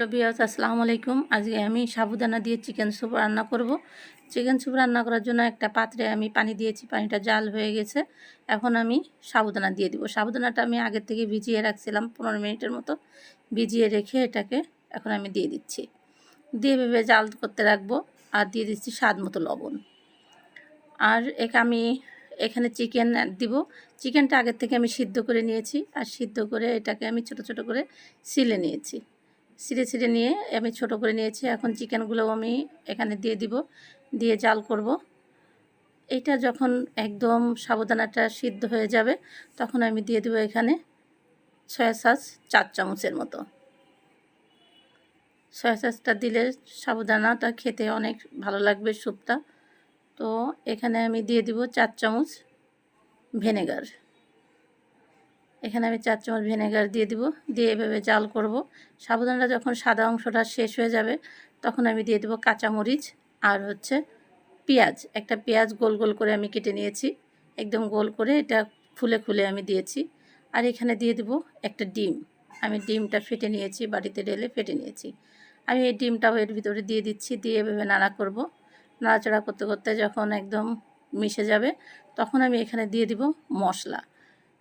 রবিয়াস আসসালামু আলাইকুম। আজকে আমি সাবুদানা দিয়ে চিকেন স্যুপ রান্না করব। চিকেন স্যুপ রান্না করার জন্য একটা পাত্রে আমি পানি দিয়েছি, পানিটা জাল হয়ে গেছে। এখন আমি সাবুদানা দিয়ে দিব। সাবুদানাটা আমি আগের থেকে ভিজিয়ে রাখছিলাম, পনেরো মিনিটের মতো ভিজিয়ে রেখে এটাকে এখন আমি দিয়ে দিচ্ছি। দিয়ে ভেবে জাল করতে রাখব আর দিয়ে দিচ্ছি স্বাদ মতো লবণ। আর এক আমি এখানে চিকেন দিব। চিকেনটা আগের থেকে আমি সিদ্ধ করে নিয়েছি। আর সিদ্ধ করে এটাকে আমি ছোট ছোট করে সিলে নিয়েছি। ছিঁড়ে ছিঁড়ে নিয়ে আমি ছোট করে নিয়েছি। এখন চিকেনগুলোও আমি এখানে দিয়ে দিব, দিয়ে জাল করব। এটা যখন একদম সাবুদানাটা সিদ্ধ হয়ে যাবে, তখন আমি দিয়ে দেবো এখানে সয়া সস চার চামচের মতো। সয়া সসটা দিলে সাবুদানাটা খেতে অনেক ভালো লাগবে স্যুপটা। তো এখানে আমি দিয়ে দিব চার চামচ ভিনেগার। এখানে আমি চার চামচ ভিনেগার দিয়ে দিব, দিয়ে এভাবে জাল করব। সাবুদানাটা যখন সাদা অংশটা শেষ হয়ে যাবে, তখন আমি দিয়ে দেবো কাঁচামরিচ আর হচ্ছে পেঁয়াজ। একটা পেঁয়াজ গোল গোল করে আমি কেটে নিয়েছি, একদম গোল করে এটা ফুলে ফুলে আমি দিয়েছি। আর এখানে দিয়ে দেবো একটা ডিম। আমি ডিমটা ফেটে নিয়েছি বাড়িতে ঢেলে ফেটে নিয়েছি। আমি এই ডিমটাও এর ভিতরে দিয়ে দিচ্ছি, দিয়ে এভাবে নাড়া করব। নাড়াচাড়া করতে করতে যখন একদম মিশে যাবে, তখন আমি এখানে দিয়ে দিব মশলা।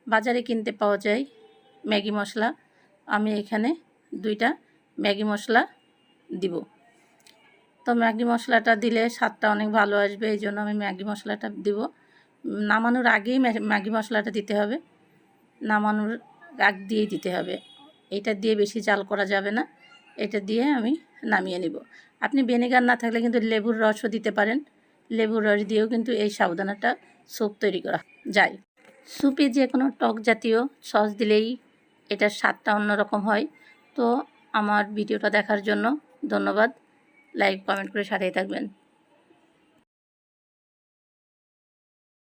বাজারে কিনতে পাওয়া যায় ম্যাগি মশলা। আমি এখানে দুইটা ম্যাগি মশলা দিব। তো ম্যাগি মশলাটা দিলে স্বাদটা অনেক ভালো আসবে, এই জন্য আমি ম্যাগি মশলাটা দিব। নামানোর আগেই ম্যা- ম্যাগি মশলাটা দিতে হবে। নামানোর আগ দিয়েই দিতে হবে। এটা দিয়ে বেশি জাল করা যাবে না। এটা দিয়ে আমি নামিয়ে নিব। আপনি ভিনেগার না থাকলে কিন্তু লেবুর রসও দিতে পারেন। লেবুর রস দিয়েও কিন্তু এই সাবধানাটা স্যুপ তৈরি করা যায়। স্যুপে যে কোনো টক জাতীয় সস দিলেই এটার স্বাদটা অন্যরকম হয়। তো আমার ভিডিওটা দেখার জন্য ধন্যবাদ। লাইক কমেন্ট করে সাথেই থাকবেন।